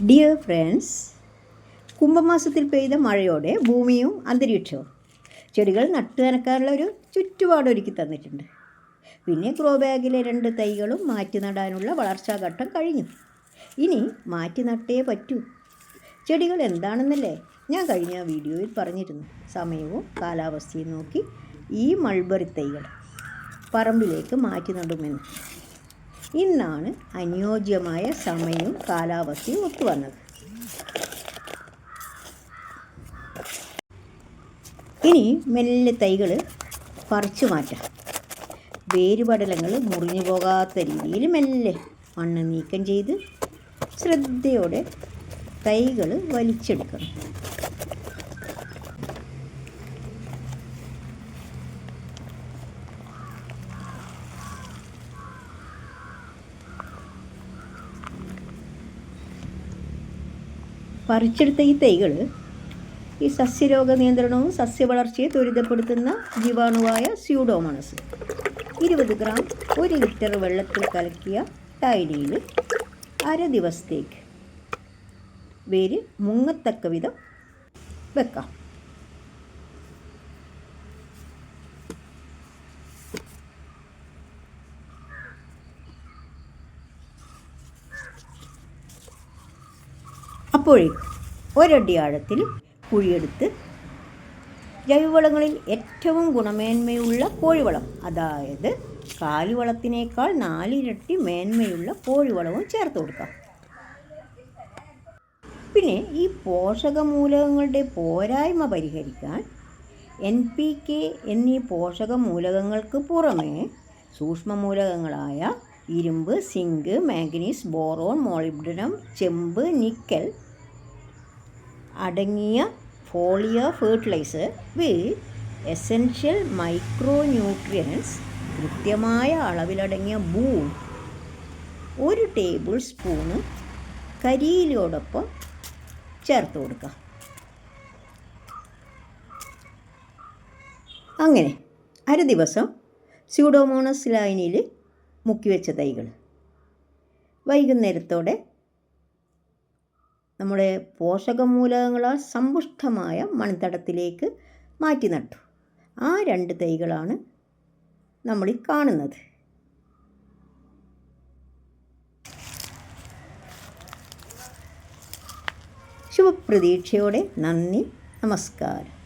Dear friends കുംഭമാസത്തിൽ പെയ്ത മഴയോടെ ഭൂമിയും അന്തരീക്ഷവും. ചെടികൾ നട്ടു നനക്കാനുള്ള ഒരു ചുറ്റുപാടൊരുക്കി തന്നിട്ടുണ്ട്. പിന്നെ ഗ്രോ ബാഗിലെ രണ്ട് തൈകളും മാറ്റി നടാനുള്ള വളർച്ചാഘട്ടം കഴിഞ്ഞു. ഇനി മാറ്റി നട്ടേ പറ്റൂ. ചെടികൾ എന്താണെന്നല്ലേ ഞാൻ കഴിഞ്ഞ വീഡിയോയിൽ പറഞ്ഞിരുന്നു. സമയവും കാലാവസ്ഥയും നോക്കി ഈ മൾബറി തൈകൾ പറമ്പിലേക്ക് മാറ്റി നടുമെന്ന്. ഇന്നാണ് അനുയോജ്യമായ സമയവും കാലാവസ്ഥയും ഒത്തുവന്നത് ഇനി മെല്ലെ തൈകൾ പറിച്ചു മാറ്റാം. വേരുപടലങ്ങൾ മുറിഞ്ഞു പോകാത്ത രീതിയിൽ മെല്ലെ മണ്ണ് നീക്കം ചെയ്ത് ശ്രദ്ധയോടെ തൈകൾ വലിച്ചെടുക്കണം. പറിച്ചെടുത്ത ഈ തൈകൾ ഈ സസ്യരോഗ നിയന്ത്രണവും സസ്യവളർച്ചയെ ത്വരിതപ്പെടുത്തുന്ന ജീവാണുവായ സ്യൂഡോമണസ്. ഇരുപത് ഗ്രാം ഒരു ലിറ്റർ വെള്ളത്തിൽ കലക്കിയ ടൈനിയിൽ അര ദിവസത്തേക്ക് വേര് മുങ്ങത്തക്ക വിധം വെക്കാം. അപ്പോഴേക്കും ഒരടി ആഴത്തിൽ കുഴിയെടുത്ത് ജൈവവളങ്ങളിൽ ഏറ്റവും ഗുണമേന്മയുള്ള കോഴിവളം അതായത് കാലിവളത്തിനേക്കാൾ നാലിരട്ടി മേന്മയുള്ള കോഴിവളവും ചേർത്ത് കൊടുക്കാം. പിന്നെ ഈ പോഷകമൂലകങ്ങളുടെ പോരായ്മ പരിഹരിക്കാൻ എൻ പി കെ എന്നീ പോഷകമൂലകങ്ങൾക്ക് പുറമേ സൂക്ഷ്മമൂലകങ്ങളായ ഇരുമ്പ് സിങ്ക് മാംഗനീസ് ബോറോൺ മോളിബ്ഡനം ചെമ്പ് നിക്കൽ അടങ്ങിയ Folia fertiliser with essential micro nutrients കൃത്യമായ അളവിലടങ്ങിയ ബൂൺ ഒരു ടേബിൾ സ്പൂണ് കരിയിലോടൊപ്പം ചേർത്ത് കൊടുക്കുക അങ്ങനെ അര ദിവസം സ്യൂഡോമോണസ് ലൈനിൽ മുക്കിവെച്ച തൈകൾ. വൈകുന്നേരത്തോടെ നമ്മുടെ പോഷകമൂലകങ്ങളാൽ സമ്പുഷ്ടമായ മൺതടത്തിലേക്ക് മാറ്റി നട്ടു. ആ രണ്ട് തൈകളാണ് നമ്മൾ കാണുന്നത്. ശുഭപ്രതീക്ഷയോടെ നന്ദി നമസ്കാരം.